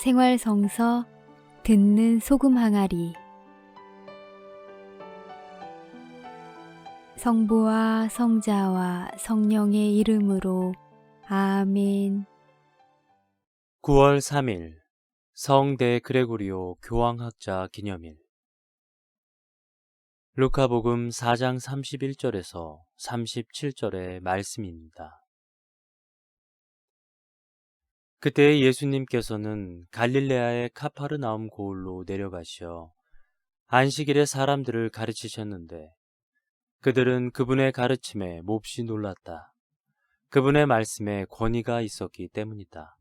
생활성서 듣는 소금 항아리. 성부와 성자와 성령의 이름으로 아멘. 9월 3일 성대 그레고리오 교황학자 기념일. 루카복음 4장 31절에서 37절의 말씀입니다. 그때 예수님께서는 갈릴레아의 카파르나움 고을로 내려가시어 안식일에 사람들을 가르치셨는데 그들은 그분의 가르침에 몹시 놀랐다. 그분의 말씀에 권위가 있었기 때문이다.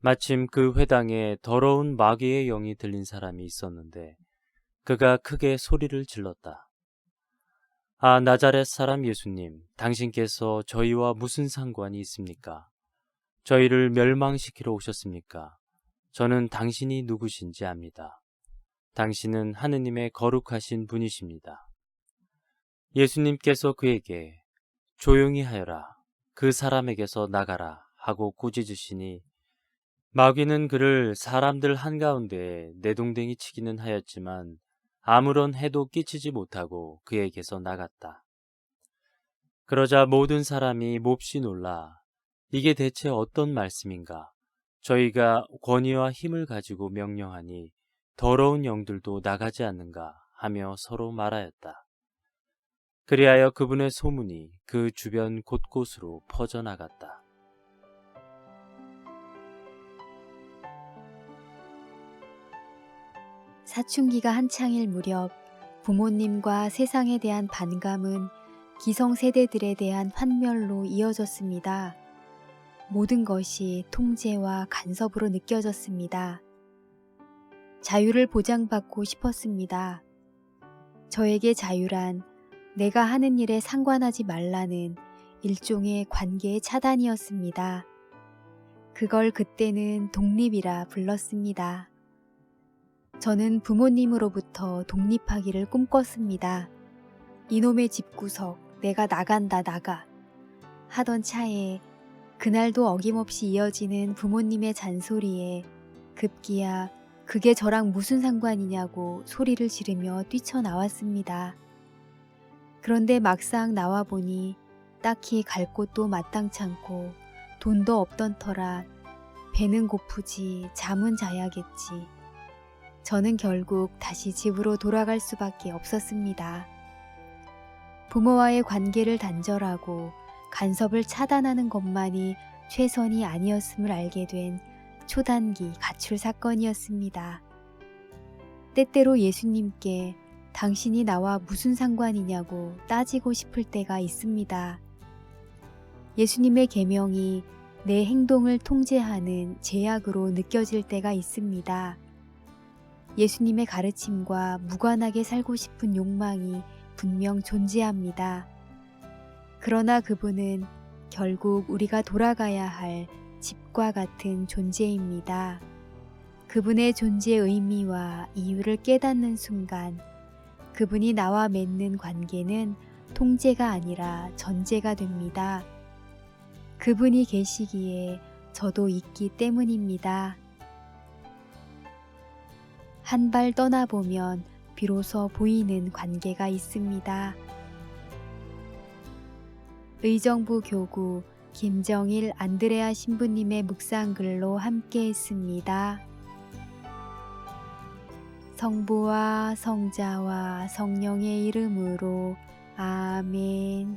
마침 그 회당에 더러운 마귀의 영이 들린 사람이 있었는데 그가 크게 소리를 질렀다. 아, 나자렛 사람 예수님, 당신께서 저희와 무슨 상관이 있습니까? 저희를 멸망시키러 오셨습니까? 저는 당신이 누구신지 압니다. 당신은 하느님의 거룩하신 분이십니다. 예수님께서 그에게 조용히 하여라. 그 사람에게서 나가라. 하고 꾸짖으시니 마귀는 그를 사람들 한가운데에 내동댕이 치기는 하였지만 아무런 해도 끼치지 못하고 그에게서 나갔다. 그러자 모든 사람이 몹시 놀라 이게 대체 어떤 말씀인가? 저희가 권위와 힘을 가지고 명령하니 더러운 영들도 나가지 않는가 하며 서로 말하였다. 그리하여 그분의 소문이 그 주변 곳곳으로 퍼져나갔다. 사춘기가 한창일 무렵 부모님과 세상에 대한 반감은 기성세대들에 대한 환멸로 이어졌습니다. 모든 것이 통제와 간섭으로 느껴졌습니다. 자유를 보장받고 싶었습니다. 저에게 자유란 내가 하는 일에 상관하지 말라는 일종의 관계의 차단이었습니다. 그걸 그때는 독립이라 불렀습니다. 저는 부모님으로부터 독립하기를 꿈꿨습니다. 이놈의 집구석, 내가 나간다, 나가. 하던 차에 그날도 어김없이 이어지는 부모님의 잔소리에 급기야 그게 저랑 무슨 상관이냐고 소리를 지르며 뛰쳐나왔습니다. 그런데 막상 나와보니 딱히 갈 곳도 마땅찮고 돈도 없던 터라 배는 고프지 잠은 자야겠지. 저는 결국 다시 집으로 돌아갈 수밖에 없었습니다. 부모와의 관계를 단절하고 간섭을 차단하는 것만이 최선이 아니었음을 알게 된 초단기 가출 사건이었습니다. 때때로 예수님께 당신이 나와 무슨 상관이냐고 따지고 싶을 때가 있습니다. 예수님의 계명이 내 행동을 통제하는 제약으로 느껴질 때가 있습니다. 예수님의 가르침과 무관하게 살고 싶은 욕망이 분명 존재합니다. 그러나 그분은 결국 우리가 돌아가야 할 집과 같은 존재입니다. 그분의 존재의 의미와 이유를 깨닫는 순간 그분이 나와 맺는 관계는 통제가 아니라 전제가 됩니다. 그분이 계시기에 저도 있기 때문입니다. 한 발 떠나보면 비로소 보이는 관계가 있습니다. 의정부 교구 김정일 안드레아 신부님의 묵상글로 함께 했습니다. 성부와 성자와 성령의 이름으로 아멘.